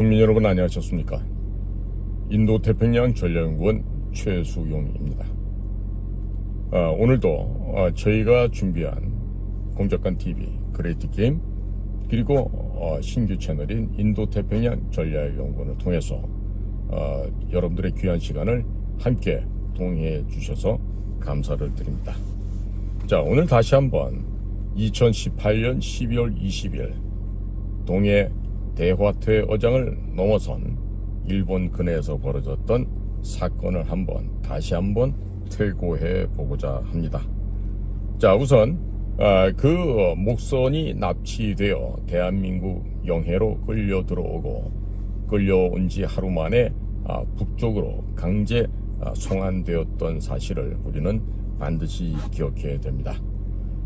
국민 여러분 안녕하셨습니까? 인도 태평양 전략연구원 최수용입니다. 아, 오늘도 아, 저희가 준비한 공작관 TV 그레이트 게임 그리고 어, 신규 채널인 인도 태평양 전략연구원을 통해서 어, 여러분들의 귀한 시간을 함께 동의해 주셔서 감사를 드립니다. 자 오늘 다시 한번 2018년 12월 20일 동해 대화퇴 어장을 넘어선 일본 근해에서 벌어졌던 사건을 한번 다시 한번 퇴고해 보고자 합니다. 자 우선 아, 그 목선이 납치되어 대한민국 영해로 끌려 들어오고 끌려온 지 하루 만에 아, 북쪽으로 강제 아, 송환되었던 사실을 우리는 반드시 기억해야 됩니다.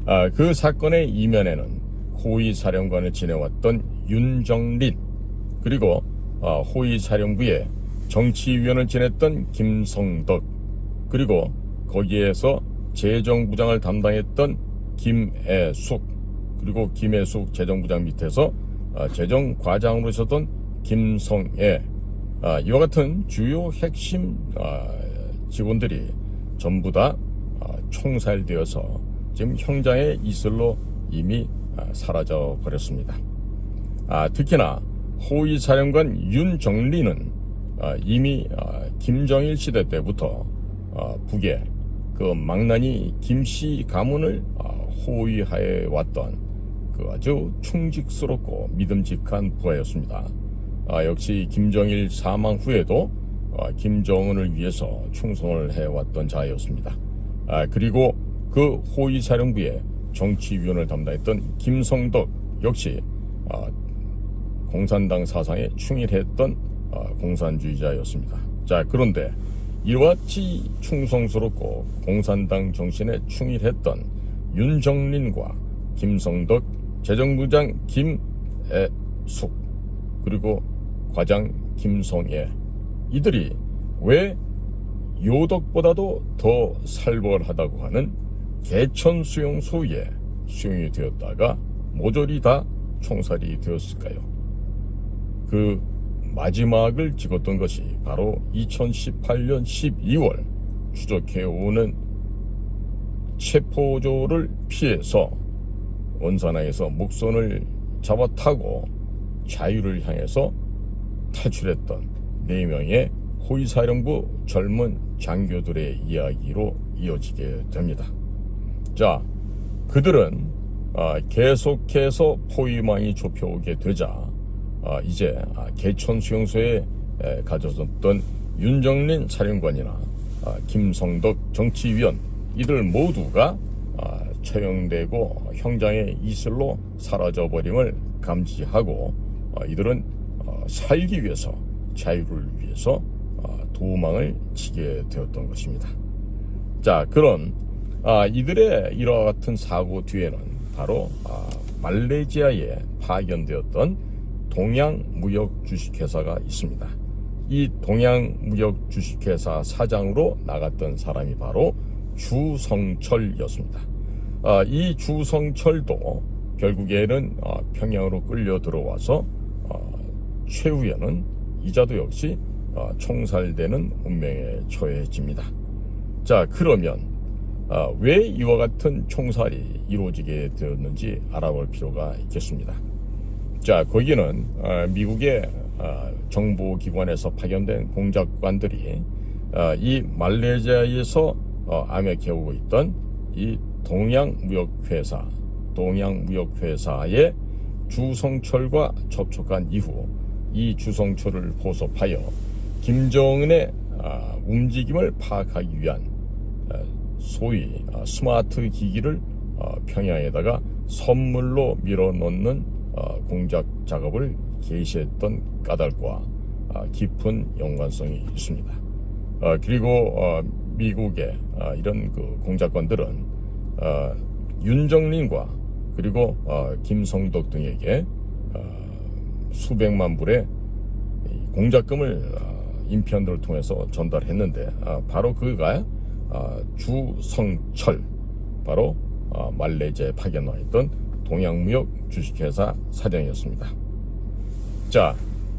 아, 그 사건의 이면에는 호위 사령관을 지내왔던 윤정린 그리고 아, 호위 사령부의 정치위원을 지냈던 김성덕 그리고 거기에서 재정부장을 담당했던 김애숙 그리고 김애숙 재정부장 밑에서 아, 재정과장으로 있었던 김성애 아, 이와 같은 주요 핵심 아, 직원들이 전부 다 아, 총살되어서 지금 형장의 이슬로 이미 아, 사라져 버렸습니다. 아, 특히나 호위 사령관 윤정리는 아, 이미 아, 김정일 시대 때부터 아, 북에 그 망나니 김씨 가문을 아, 호위하에 왔던 그 아주 충직스럽고 믿음직한 부하였습니다. 아, 역시 김정일 사망 후에도 아, 김정은을 위해서 충성을 해왔던 자였습니다. 아, 그리고 그 호위 사령부의 정치위원을 담당했던 김성덕 역시 아, 공산당 사상에 충실했던 아, 공산주의자였습니다. 자 그런데 이와 같이 충성스럽고 공산당 정신에 충실했던 윤정린과 김성덕 재정부장 김애숙 그리고 과장 김성애 이들이 왜 요덕보다도 더 살벌하다고 하는 개천 수용소에 수용이 되었다가 모조리 다 총살이 되었을까요? 그 마지막을 찍었던 것이 바로 2018년 12월 추적해오는 체포조를 피해서 원산항에서 목선을 잡아 타고 자유를 향해서 탈출했던 네 명의 호위사령부 젊은 장교들의 이야기로 이어지게 됩니다. 자, 그들은 아, 계속해서 포위망이 좁혀오게 되자 아, 이제 아, 개천 수용소에 에, 가져졌던 윤정린 사령관이나 아, 김성덕 정치위원 이들 모두가 아, 처형되고 형장의 이슬로 사라져버림을 감지하고 아, 이들은 어, 살기 위해서 자유를 위해서 아, 도망을 치게 되었던 것입니다. 자, 그런 아, 이들의 이와 같은 사고 뒤에는 바로 아, 말레이시아에 파견되었던 동양무역 주식회사가 있습니다. 이 동양무역주식회사 사장으로 나갔던 사람이 바로 주성철이었습니다. 아, 이 주성철도 결국에는 아, 평양으로 끌려 들어와서 아, 최후에는 이자도 역시 아, 총살되는 운명에 처해집니다. 자 그러면 아, 왜 이와 같은 총살이 이루어지게 되었는지 알아볼 필요가 있겠습니다. 자 거기는 아, 미국의 아, 정보기관에서 파견된 공작관들이 아, 이 말레이시아에서 어, 암에 겨우고 있던 이 동양무역회사 동양무역회사의 주성철과 접촉한 이후 이 주성철을 포섭하여 김정은의 아, 움직임을 파악하기 위한 아, 소위 아, 스마트 기기를 아, 평양에다가 선물로 밀어넣는 아, 공작 작업을 개시했던 까닭과 아, 깊은 연관성이 있습니다. 아, 그리고 어, 미국의 아, 이런 그 공작관들은 아, 윤정린과 그리고 어, 김성덕 등에게 어, 수백만 불의 이 공작금을 어, 인편들을 통해서 전달했는데 아, 바로 그가 아, 주성철 바로 아, 말레이시아에 파견 와 있던 동양무역 주식회사 사장이었습니다. 자,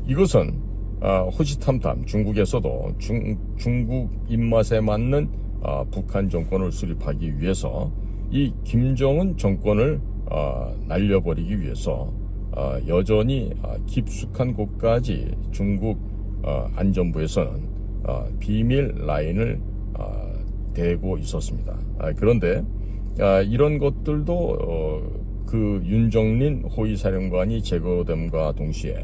이것은 아, 호시탐탐 중국에서도 중, 중국 입맛에 맞는 아, 북한 정권을 수립하기 위해서 이 김정은 정권을 아, 날려버리기 위해서 아, 여전히 아, 깊숙한 곳까지 중국 아, 안전부에서는 아, 비밀 라인을 아, 대고 있었습니다. 아, 그런데 아, 이런 것들도 어, 그 윤정린 호위사령관이 제거됨과 동시에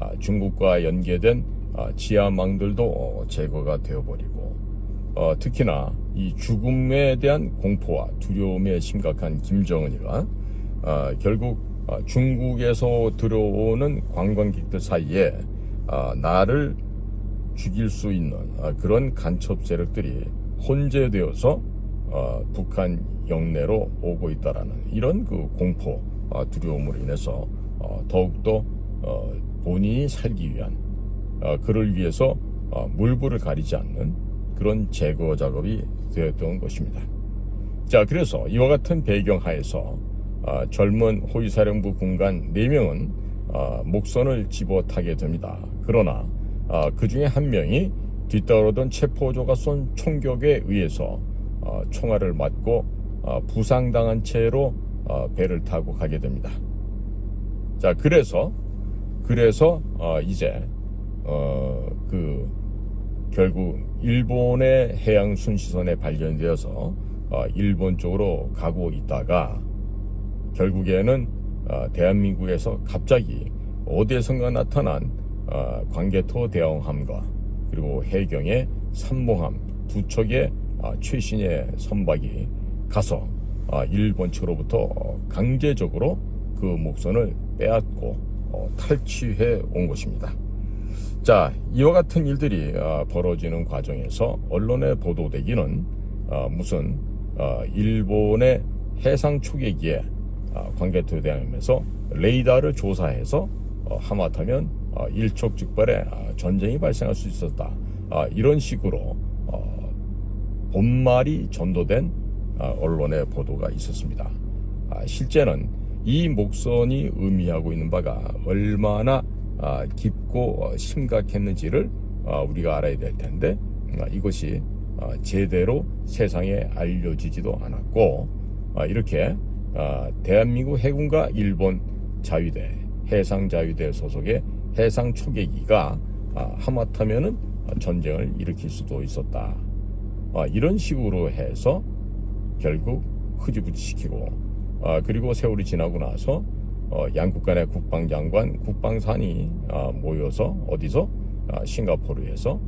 아, 중국과 연계된 아, 지하망들도 어, 제거가 되어버리고 어, 특히나 이 죽음에 대한 공포와 두려움에 심각한 김정은이가 아, 결국 아, 중국에서 들어오는 관광객들 사이에 아, 나를 죽일 수 있는 아, 그런 간첩 세력들이 혼재되어서 어, 북한 영내로 오고 있다라는 이런 그 공포, 아, 두려움으로 인해서 어, 더욱더 어, 본인이 살기 위한 어, 그를 위해서 어, 물불을 가리지 않는 그런 제거 작업이 되었던 것입니다. 자, 그래서 이와 같은 배경 하에서 아, 젊은 호위사령부 군관 4명은 아, 목선을 집어타게 됩니다. 그러나 아, 그 중에 한 명이 뒤따르던 체포조가 쏜 총격에 의해서 아, 총알을 맞고 아, 부상당한 채로 아, 배를 타고 가게 됩니다. 자, 그래서 그래서 어, 이제 어, 그 결국 일본의 해양 순시선에 발견되어서 어, 일본 쪽으로 가고 있다가 결국에는 어, 대한민국에서 갑자기 어디에선가 나타난 어, 광개토 대왕함과 그리고 해경의 삼봉함 두 척의 어, 최신의 선박이 가서 어, 일본 측으로부터 어, 강제적으로 그 목선을 빼앗고 어, 탈취해 온 것입니다. 자, 이와 같은 일들이 어, 벌어지는 과정에서 언론에 보도되기는 어, 무슨 어, 일본의 해상 초계기에 어, 광개토 대항하면서 레이더를 조사해서 어, 하마터면 어, 일촉즉발의 어, 전쟁이 발생할 수 있었다. 아, 이런 식으로 어, 본말이 전도된 아, 언론의 보도가 있었습니다. 아, 실제는 이 목선이 의미하고 있는 바가 얼마나 아, 깊고 어, 심각했는지를 아, 우리가 알아야 될 텐데 아, 이것이 아, 제대로 세상에 알려지지도 않았고 아, 이렇게 아, 대한민국 해군과 일본 자위대 해상자위대 소속의 해상 초계기가 아, 하마터면은 전쟁을 일으킬 수도 있었다. 아, 이런 식으로 해서 결국 흐지부지 시키고 아, 그리고 세월이 지나고 나서 어, 양국 간의 국방장관 국방산이 아, 모여서 어디서 아, 싱가포르에서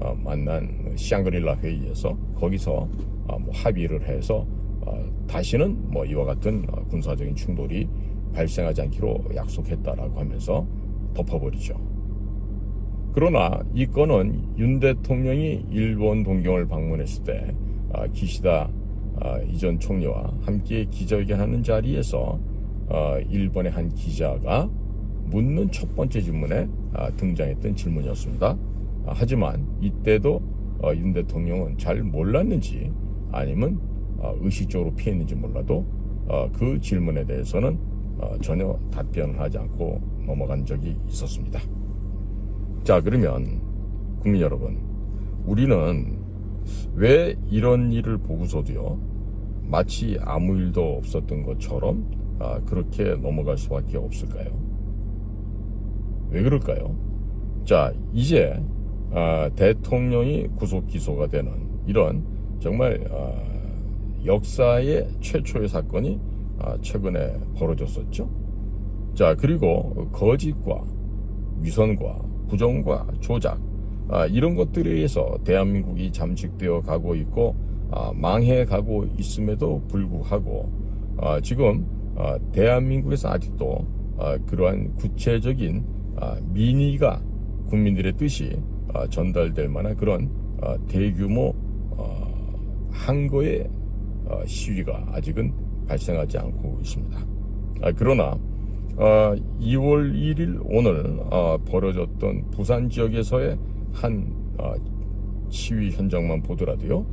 아, 만난 샹그릴라 회의에서 거기서 아, 뭐 합의를 해서 아, 다시는 뭐 이와 같은 어, 군사적인 충돌이 발생하지 않기로 약속했다라고 하면서 덮어버리죠. 그러나 이 건은 윤 대통령이 일본 동경을 방문했을 때 아, 기시다 아, 이전 총리와 함께 기자회견하는 자리에서 아, 일본의 한 기자가 묻는 첫 번째 질문에 아, 등장했던 질문이었습니다. 아, 하지만 이때도 어, 윤 대통령은 잘 몰랐는지 아니면 어, 의식적으로 피했는지 몰라도 어, 그 질문에 대해서는 어, 전혀 답변을 하지 않고 넘어간 적이 있었습니다. 자, 그러면 국민 여러분, 우리는 왜 이런 일을 보고서도요, 마치 아무 일도 없었던 것처럼 아, 그렇게 넘어갈 수밖에 없을까요? 왜 그럴까요? 자, 이제 아, 대통령이 구속 기소가 되는 이런 정말 아, 역사의 최초의 사건이 아, 최근에 벌어졌었죠. 자, 그리고 거짓과 위선과 부정과 조작 아, 이런 것들에 의해서 대한민국이 잠식되어 가고 있고 아, 망해 가고 있음에도 불구하고 아, 지금 아, 대한민국에서 아직도 아, 그러한 구체적인 아, 민의가 국민들의 뜻이 아, 전달될 만한 그런 아, 대규모 어, 항거의 어, 시위가 아직은 발생하지 않고 있습니다. 아, 그러나 어, 2월 1일 오늘 어, 벌어졌던 부산 지역에서의 한 어, 시위 현장만 보더라도요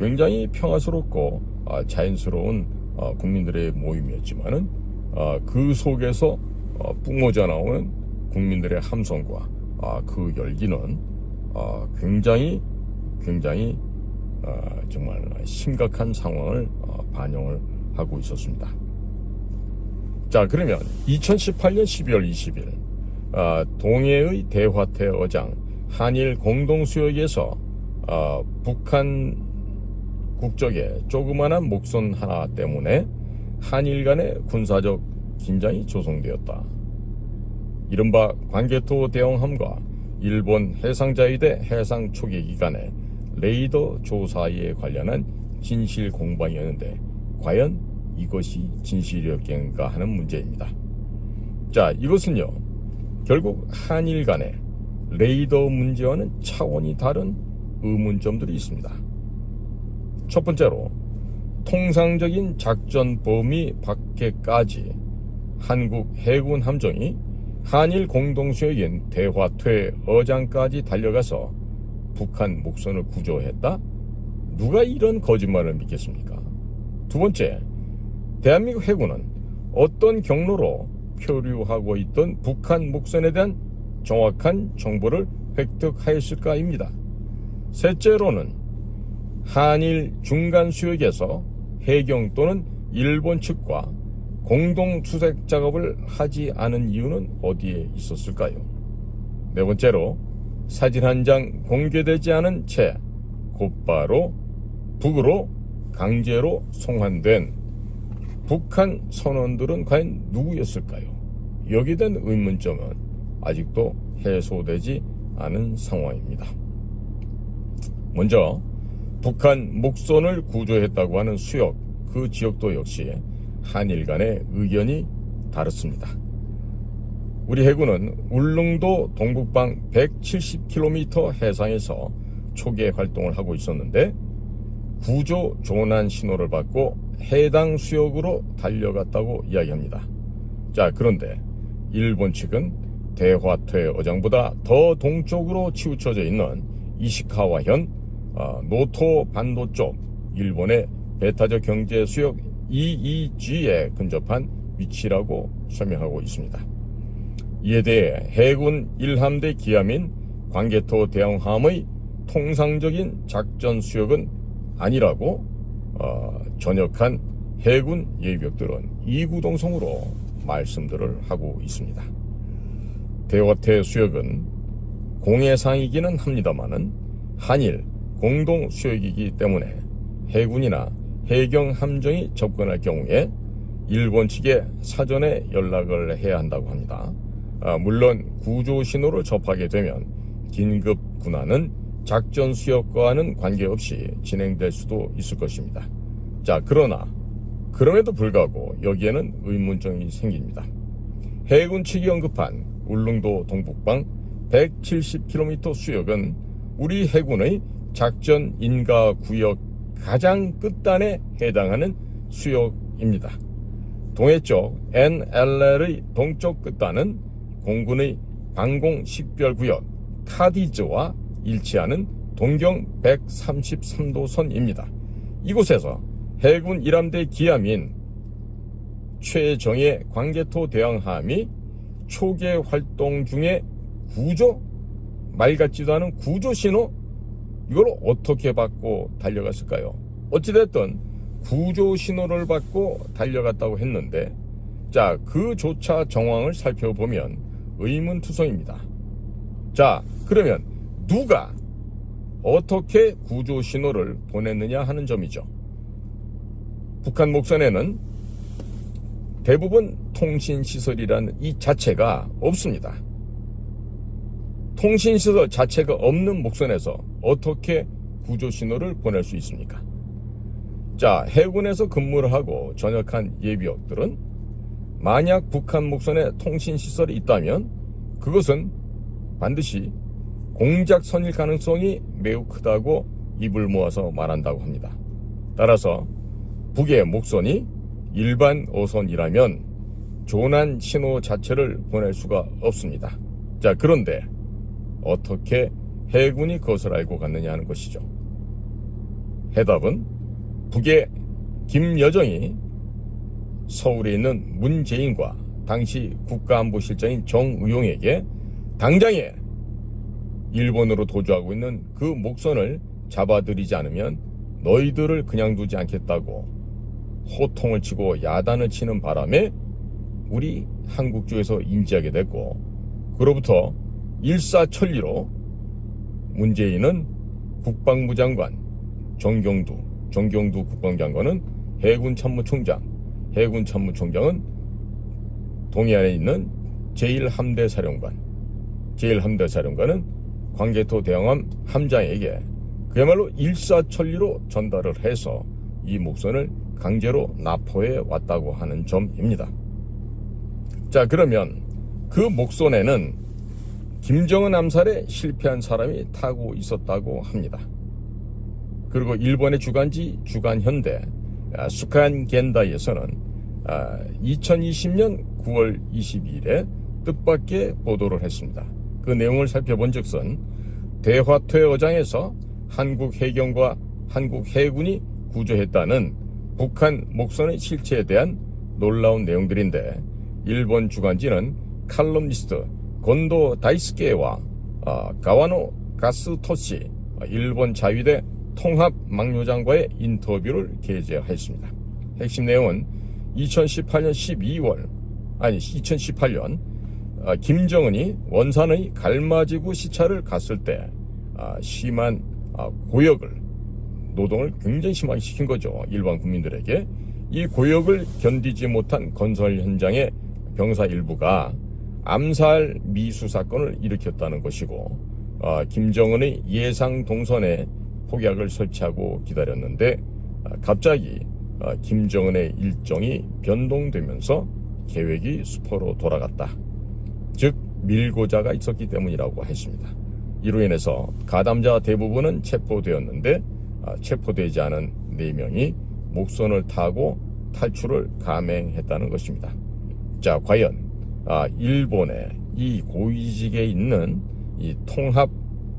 굉장히 평화스럽고 어, 자연스러운 어, 국민들의 모임이었지만은 어, 그 속에서 어, 뿜어져 나오는 국민들의 함성과 아, 그 열기는 아, 굉장히 굉장히 아, 정말 심각한 상황을 어, 반영을 하고 있었습니다. 자 그러면 2018년 12월 20일 아, 동해의 대화태 어장 한일 공동수역에서 아, 북한 국적의 조그마한 목선 하나 때문에 한일 간의 군사적 긴장이 조성되었다. 이른바 관개토 대형함과 일본 해상자위대 해상 초계기 간의 레이더 조사에 관련한 진실 공방이었는데 과연 이것이 진실이었겠는가 하는 문제입니다. 자, 이것은요. 결국 한일 간의 레이더 문제와는 차원이 다른 의문점들이 있습니다. 첫 번째로 통상적인 작전 범위 밖에까지 한국 해군 함정이 한일 공동수역인 대화퇴 어장까지 달려가서 북한 목선을 구조했다? 누가 이런 거짓말을 믿겠습니까? 두 번째, 대한민국 해군은 어떤 경로로 표류하고 있던 북한 목선에 대한 정확한 정보를 획득하였을까입니다. 셋째로는 한일 중간 수역에서 해경 또는 일본 측과 공동 추색 작업을 하지 않은 이유는 어디에 있었을까요? 네 번째로 사진 한 장 공개되지 않은 채 곧바로 북으로 강제로 송환된 북한 선원들은 과연 누구였을까요? 여기에 대한 의문점은 아직도 해소되지 않은 상황입니다. 먼저 북한 목선을 구조했다고 하는 수역 그 지역도 역시 한일 간의 의견이 다릅니다. 우리 해군은 울릉도 동북방 170km 해상에서 초계 활동을 하고 있었는데 구조 조난 신호를 받고 해당 수역으로 달려갔다고 이야기합니다. 자, 그런데 일본 측은 대화퇴 어장보다 더 동쪽으로 치우쳐져 있는 이시카와현 어, 노토 반도 쪽 일본의 배타적 경제 수역 EEG에 근접한 위치라고 설명하고 있습니다. 이에 대해 해군 1함대 기함인 광개토 대형함의 통상적인 작전 수역은 아니라고 어, 전역한 해군 예비역들은 이구동성으로 말씀들을 하고 있습니다. 대화태 수역은 공해상이기는 합니다만은 한일 공동 수역이기 때문에 해군이나 해경 함정이 접근할 경우에 일본 측에 사전에 연락을 해야 한다고 합니다. 아, 물론 구조 신호를 접하게 되면 긴급 군하는 작전 수역과는 관계없이 진행될 수도 있을 것입니다. 자, 그러나 그럼에도 불구하고 여기에는 의문점이 생깁니다. 해군 측이 언급한 울릉도 동북방 170km 수역은 우리 해군의 작전 인가 구역 가장 끝단에 해당하는 수역입니다. 동해쪽 NLL의 동쪽 끝단은 공군의 방공 식별 구역 카디즈와 일치하는 동경 133도선입니다. 이곳에서 해군 1함대 기함인 최정예 광개토 대왕함이 초계 활동 중에 구조 말 같지도 않은 구조 신호 이걸 어떻게 받고 달려갔을까요? 어찌됐든 구조 신호를 받고 달려갔다고 했는데 자 그조차 정황을 살펴보면 의문투성입니다. 자 그러면 누가 어떻게 구조 신호를 보냈느냐 하는 점이죠. 북한 목선에는 대부분 통신시설이라는 이 자체가 없습니다. 통신시설 자체가 없는 목선에서 어떻게 구조 신호를 보낼 수 있습니까? 자, 해군에서 근무를 하고 전역한 예비역들은 만약 북한 목선에 통신 시설이 있다면 그것은 반드시 공작선일 가능성이 매우 크다고 입을 모아서 말한다고 합니다. 따라서 북의 목선이 일반 어선이라면 조난 신호 자체를 보낼 수가 없습니다. 자, 그런데 어떻게 해군이 그것을 알고 갔느냐 하는 것이죠. 해답은 북의 김여정이 서울에 있는 문재인과 당시 국가안보실장인 정의용에게 당장에 일본으로 도주하고 있는 그 목선을 잡아들이지 않으면 너희들을 그냥 두지 않겠다고 호통을 치고 야단을 치는 바람에 우리 한국 쪽에서 인지하게 됐고 그로부터 일사천리로 문재인은 국방부 장관 정경두 정경두 국방장관은 해군 참모총장 해군 참모총장은 동해안에 있는 제1함대 사령관 제1함대 사령관은 광개토 대왕함 함장에게 그야말로 일사천리로 전달을 해서 이 목선을 강제로 납포해 왔다고 하는 점입니다. 자 그러면 그 목선에는 김정은 암살에 실패한 사람이 타고 있었다고 합니다. 그리고 일본의 주간지 주간현대 아, 수칸 겐다에서는 2020년 9월 22일에 뜻밖의 보도를 했습니다. 그 내용을 살펴본 즉슨 대화퇴 어장에서 한국 해경과 한국 해군이 구조했다는 북한 목선의 실체에 대한 놀라운 내용들인데 일본 주간지는 칼럼니스트 곤도 다이스케와 아, 가와노 가스토시 아, 일본 자위대 통합 막료장과의 인터뷰를 게재했습니다. 핵심 내용은 2018년 12월 아니 2018년 아, 김정은이 원산의 갈마지구 시찰을 갔을 때 아, 심한 아, 고역을 노동을 굉장히 심하게 시킨 거죠. 일반 국민들에게 이 고역을 견디지 못한 건설 현장의 병사 일부가 암살 미수 사건을 일으켰다는 것이고 아, 김정은의 예상 동선에 폭약을 설치하고 기다렸는데 아, 갑자기 아, 김정은의 일정이 변동되면서 계획이 수포로 돌아갔다. 즉 밀고자가 있었기 때문이라고 했습니다. 이로 인해서 가담자 대부분은 체포되었는데 아, 체포되지 않은 4명이 목선을 타고 탈출을 감행했다는 것입니다. 자, 과연 아, 일본의 이 고위직에 있는 이 통합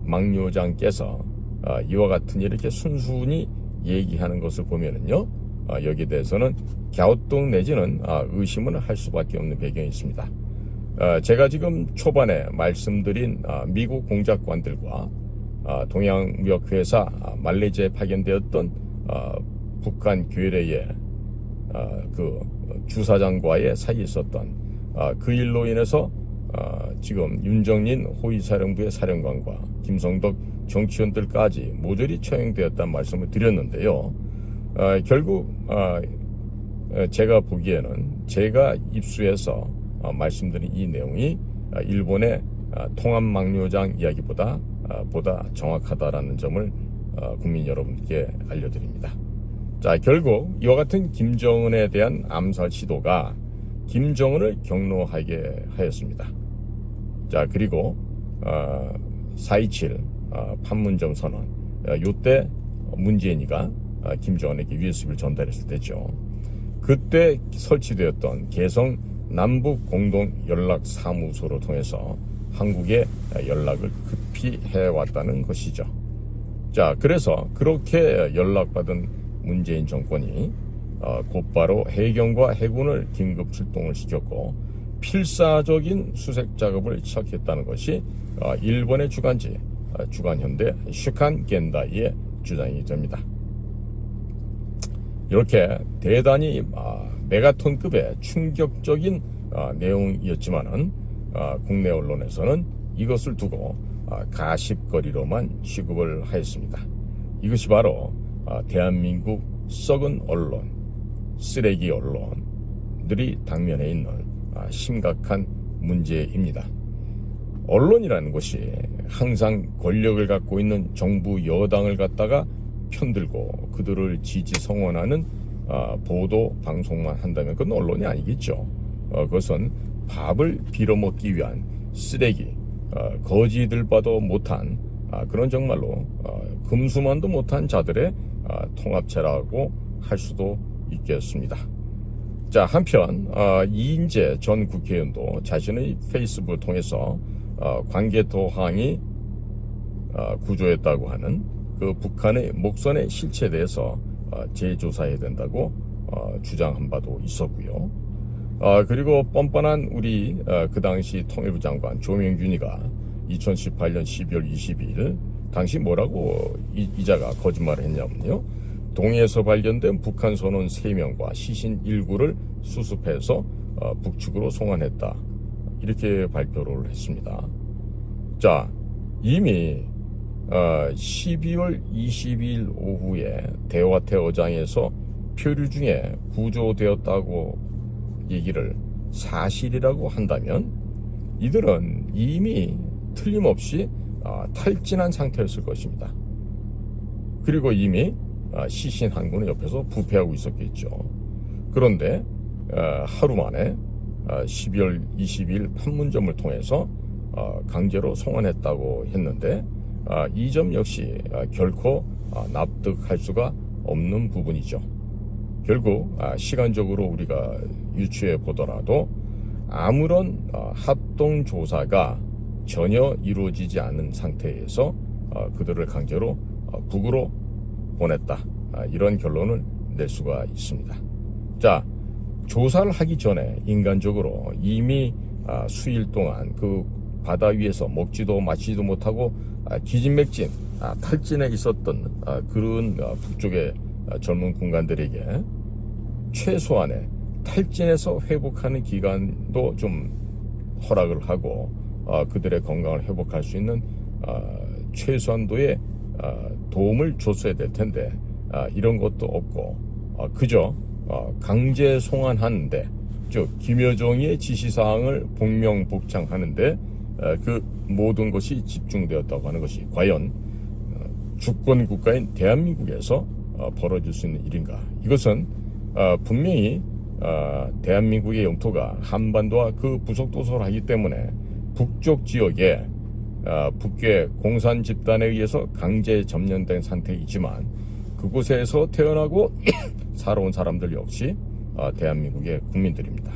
막료장께서 아, 이와 같은 이렇게 순순히 얘기하는 것을 보면은요, 아, 여기에 대해서는 갸우뚱 내지는 아, 의심을 할 수밖에 없는 배경이 있습니다. 아, 제가 지금 초반에 말씀드린 아, 미국 공작관들과 아, 동양무역회사 아, 말레이시아에 파견되었던 아, 북한 괴뢰의 아, 그 주사장과의 사이에 있었던 아, 그 일로 인해서 아, 지금 윤정린 호위사령부의 사령관과 김성덕 정치원들까지 모조리 처형되었다는 말씀을 드렸는데요. 아, 결국 아, 에, 제가 보기에는 제가 입수해서 아, 말씀드린 이 내용이 아, 일본의 아, 통합망료장 이야기보다 아, 보다 정확하다라는 점을 아, 국민 여러분께 알려드립니다. 자, 결국 이와 같은 김정은에 대한 암살 시도가 김정은을 경로하게 하였습니다. 자, 그리고 어, 4.27 어, 판문점 선언 어, 요때 문재인이가 어, 김정은에게 USB를 전달했을 때죠. 그때 설치되었던 개성 남북 공동 연락 사무소로 통해서 한국에 연락을 급히 해왔다는 것이죠. 자, 그래서 그렇게 연락받은 문재인 정권이 어, 곧바로 해경과 해군을 긴급 출동을 시켰고 필사적인 수색 작업을 시작했다는 것이 어, 일본의 주간지 어, 주간현대 슈칸 겐다이의 주장이 됩니다. 이렇게 대단히 아, 메가톤급의 충격적인 아, 내용이었지만은 아, 국내 언론에서는 이것을 두고 아, 가십거리로만 취급을 하였습니다. 이것이 바로 아, 대한민국 썩은 언론, 쓰레기 언론들이 당면에 있는 아, 심각한 문제입니다. 언론이라는 것이 항상 권력을 갖고 있는 정부 여당을 갖다가 편들고 그들을 지지 성원하는 아, 보도 방송만 한다면 그건 언론이 아니겠죠. 어, 그것은 밥을 빌어먹기 위한 쓰레기, 어, 거지들 봐도 못한 아, 그런 정말로 어, 금수만도 못한 자들의 아, 통합체라고 할 수도 있겠습니다. 자 한편 아, 이인재 전 국회의원도 자신의 페이스북을 통해서 아, 관계 도항이 아, 구조했다고 하는 그 북한의 목선의 실체에 대해서 아, 재조사해야 된다고 어, 주장한 바도 있었고요. 아, 그리고 뻔뻔한 우리 어, 그 당시 통일부 장관 조명균이가 2018년 12월 22일 당시 뭐라고 이, 이자가 거짓말을 했냐면요. 동해에서 발견된 북한 선원 3명과 시신 1구를 수습해서 어, 북측으로 송환했다. 이렇게 발표를 했습니다. 자, 이미 어, 12월 22일 오후에 대화태 어장에서 표류 중에 구조되었다고 얘기를 사실이라고 한다면 이들은 이미 틀림없이 어, 탈진한 상태였을 것입니다. 그리고 이미 어, 시신 한 구는 옆에서 부패하고 있었겠죠. 그런데 어, 하루 만에 어, 12월 20일 판문점을 통해서 어, 강제로 송환했다고 했는데 아, 이점 역시 아, 결코 아, 납득할 수가 없는 부분이죠. 결국 아, 시간적으로 우리가 유추해 보더라도 아무런 어, 합동 조사가 전혀 이루어지지 않은 상태에서 어, 그들을 강제로 어, 북으로 보냈다 아, 이런 결론을 낼 수가 있습니다. 자 조사를 하기 전에 인간적으로 이미 아, 수일 동안 그 바다 위에서 먹지도 마시지도 못하고 아, 기진맥진 아, 탈진에 있었던 아, 그런 아, 북쪽의 아, 젊은 군관들에게 최소한의 탈진에서 회복하는 기간도 좀 허락을 하고 아, 그들의 건강을 회복할 수 있는 아, 최소한도의 아, 도움을 줬어야 될 텐데 아, 이런 것도 없고 아, 그저 어, 강제 송환하는데 즉 김여정의 지시사항을 복명복창하는데 어, 그 모든 것이 집중되었다고 하는 것이 과연 어, 주권 국가인 대한민국에서 어, 벌어질 수 있는 일인가? 이것은 어, 분명히 어, 대한민국의 영토가 한반도와 그 부속 도서를 하기 때문에 북쪽 지역에 어, 북괴 공산 집단에 의해서 강제 점령된 상태이지만 그곳에서 태어나고 살아온 사람들 역시 어, 대한민국의 국민들입니다.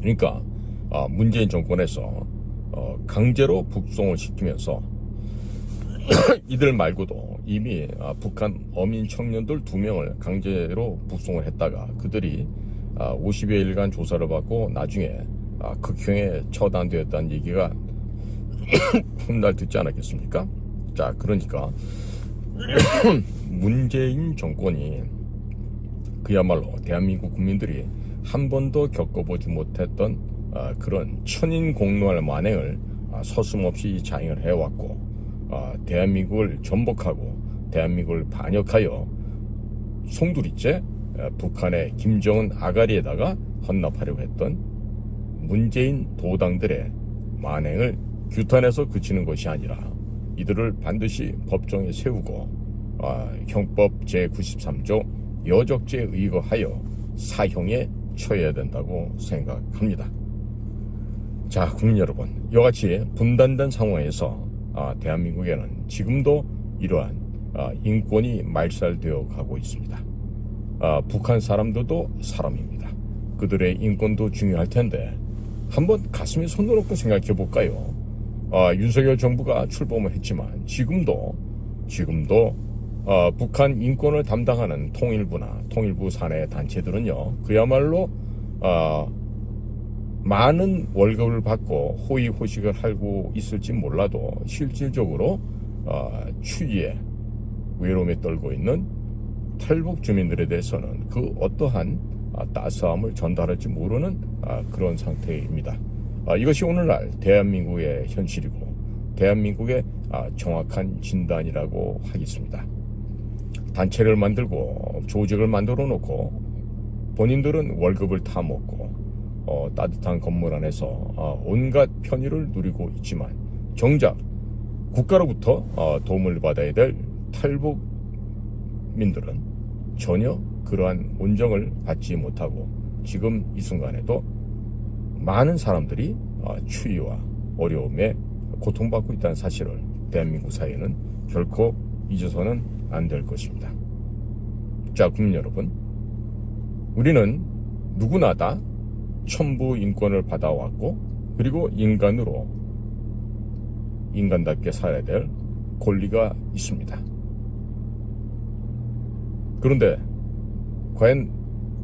그러니까 어, 문재인 정권에서 어, 강제로 북송을 시키면서 이들 말고도 이미 아, 북한 어민 청년들 두 명을 강제로 북송을 했다가 그들이 아, 50여일간 조사를 받고 나중에 아, 극형에 처단되었다는 얘기가 훗 날 듣지 않았겠습니까? 자, 그러니까 문재인 정권이 그야말로 대한민국 국민들이 한 번도 겪어보지 못했던 아, 그런 천인 공노할 만행을 아, 서슴없이 자행을 해왔고 아, 대한민국을 전복하고 대한민국을 반역하여 송두리째 아, 북한의 김정은 아가리에다가 헌납하려고 했던 문재인 도당들의 만행을 규탄해서 그치는 것이 아니라 이들을 반드시 법정에 세우고 아, 형법 제93조 여적죄에 의거하여 사형에 처해야 된다고 생각합니다. 자, 국민 여러분, 이같이 분단된 상황에서 아, 대한민국에는 지금도 이러한 아, 인권이 말살되어 가고 있습니다. 아, 북한 사람들도 사람입니다. 그들의 인권도 중요할 텐데 한번 가슴에 손을 얹고 생각해 볼까요? 아, 윤석열 정부가 출범을 했지만 지금도 지금도 어, 북한 인권을 담당하는 통일부나 통일부 산하의 단체들은요 그야말로 어, 많은 월급을 받고 호의호식을 하고 있을지 몰라도 실질적으로 어, 추위에 외로움에 떨고 있는 탈북 주민들에 대해서는 그 어떠한 아, 따스함을 전달할지 모르는 아, 그런 상태입니다. 아, 이것이 오늘날 대한민국의 현실이고 대한민국의 아, 정확한 진단이라고 하겠습니다. 단체를 만들고 조직을 만들어 놓고 본인들은 월급을 타먹고 어, 따뜻한 건물 안에서 어, 온갖 편의를 누리고 있지만 정작 국가로부터 어, 도움을 받아야 될 탈북민들은 전혀 그러한 온정을 받지 못하고 지금 이 순간에도 많은 사람들이 어, 추위와 어려움에 고통받고 있다는 사실을 대한민국 사회는 결코 잊어서는 안 될 것입니다. 자, 국민 여러분, 우리는 누구나 다 천부 인권을 받아왔고, 그리고 인간으로 인간답게 살아야 될 권리가 있습니다. 그런데 과연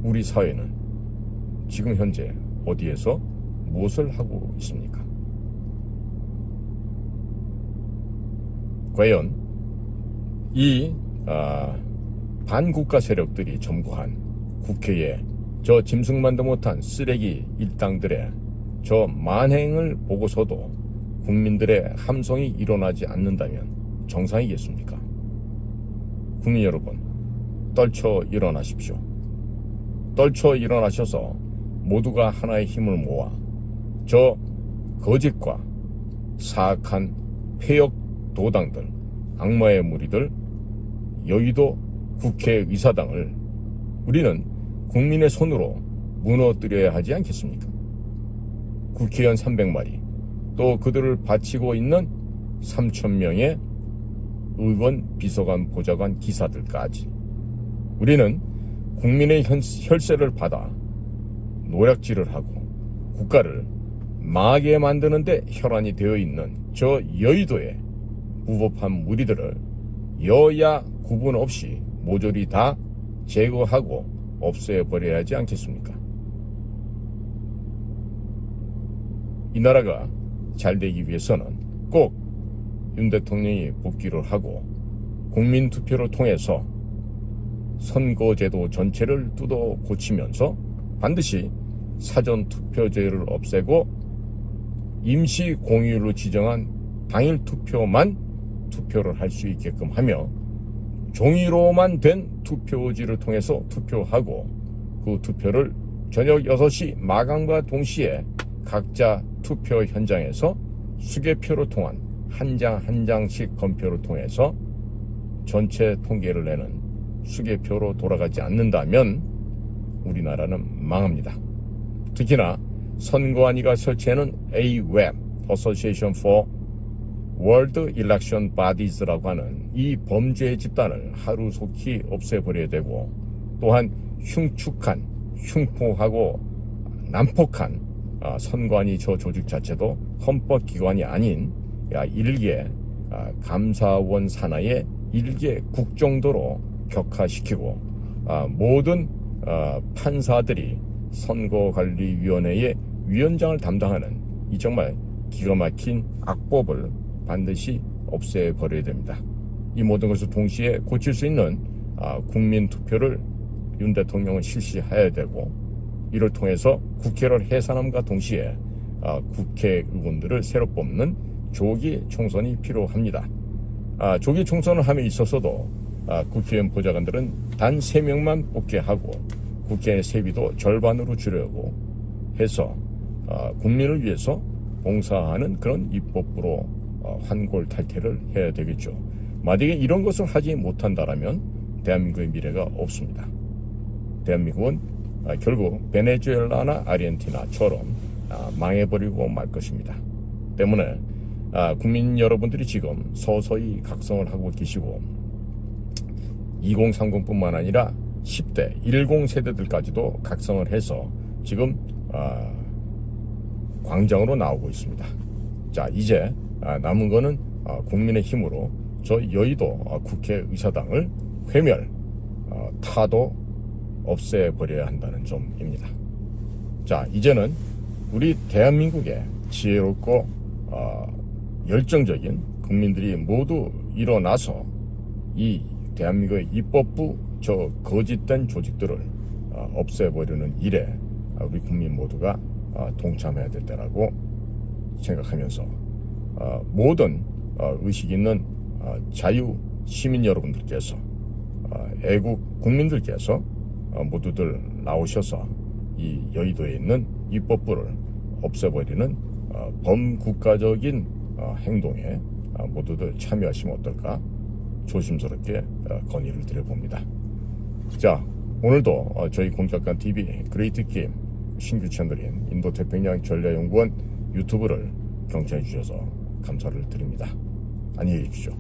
우리 사회는 지금 현재 어디에서 무엇을 하고 있습니까? 과연 이 아, 반국가 세력들이 점거한 국회에 저 짐승만도 못한 쓰레기 일당들의 저 만행을 보고서도 국민들의 함성이 일어나지 않는다면 정상이겠습니까? 국민 여러분, 떨쳐 일어나십시오. 떨쳐 일어나셔서 모두가 하나의 힘을 모아 저 거짓과 사악한 폐역 도당들, 악마의 무리들, 여의도 국회의사당을 우리는 국민의 손으로 무너뜨려야 하지 않겠습니까? 국회의원 300마리, 또 그들을 바치고 있는 3천명의 의원, 비서관, 보좌관, 기사들까지 우리는 국민의 현- 혈세를 받아 노략질을 하고 국가를 망하게 만드는데 혈안이 되어 있는 저 여의도의 무법한 무리들을 여야 구분 없이 모조리 다 제거하고 없애버려야 하지 않겠습니까? 이 나라가 잘 되기 위해서는 꼭 윤 대통령이 복귀를 하고 국민 투표를 통해서 선거제도 전체를 뜯어 고치면서 반드시 사전 투표제를 없애고 임시 공휴일로 지정한 당일 투표만 투표를 할 수 있게끔 하며 종이로만 된 투표지를 통해서 투표하고 그 투표를 저녁 6시 마감과 동시에 각자 투표 현장에서 수개표를 통한 한 장 한 장씩 검표를 통해서 전체 통계를 내는 수개표로 돌아가지 않는다면 우리나라는 망합니다. 특히나 선거안위가 설치하는 AWEB (Association for World Election Bodies라고 하는 이 범죄 집단을 하루속히 없애버려야 되고 또한 흉측한 흉포하고 난폭한 아, 선관위 저 조직 자체도 헌법기관이 아닌 야, 일개 아, 감사원 산하의 일개 국 정도로 격화시키고 아, 모든 아, 판사들이 선거관리위원회의 위원장을 담당하는 이 정말 기가 막힌 악법을 반드시 없애버려야 됩니다. 이 모든 것을 동시에 고칠 수 있는 아, 국민 투표를 윤 대통령은 실시해야 되고 이를 통해서 국회를 해산함과 동시에 아, 국회의원들을 새로 뽑는 조기 총선이 필요합니다. 아, 조기 총선을 함에 있어서도 아, 국회의원 보좌관들은 단 3명만 뽑게 하고 국회 세비도 절반으로 줄여고 해서 아, 국민을 위해서 봉사하는 그런 입법부로 어, 환골탈태를 해야 되겠죠. 만약에 이런 것을 하지 못한다라면 대한민국의 미래가 없습니다. 대한민국은 아, 결국 베네수엘라나 아르헨티나처럼 아, 망해버리고 말 것입니다. 때문에 아, 국민 여러분들이 지금 서서히 각성을 하고 계시고 2030뿐만 아니라 10대, 10 세대들까지도 각성을 해서 지금 아, 광장으로 나오고 있습니다. 자, 이제 아, 남은 거는 아, 국민의 힘으로 저 여의도 아, 국회의사당을 회멸, 어, 타도 없애버려야 한다는 점입니다. 자, 이제는 우리 대한민국의 지혜롭고 어, 열정적인 국민들이 모두 일어나서 이 대한민국의 입법부 저 거짓된 조직들을 어, 없애버리는 일에 아, 우리 국민 모두가 어, 동참해야 될 때라고 생각하면서 어, 모든 어, 의식 있는 어, 자유 시민 여러분들께서 어, 애국 국민들께서 어, 모두들 나오셔서 이 여의도에 있는 입법부를 없애버리는 어, 범국가적인 어, 행동에 어, 모두들 참여하시면 어떨까 조심스럽게 어, 건의를 드려봅니다. 자, 오늘도 어, 저희 공작관 TV 그레이트 게임 신규 채널인 인도 태평양 전략연구원 유튜브를 경청해 주셔서 감사를 드립니다. 안녕히 계십시오.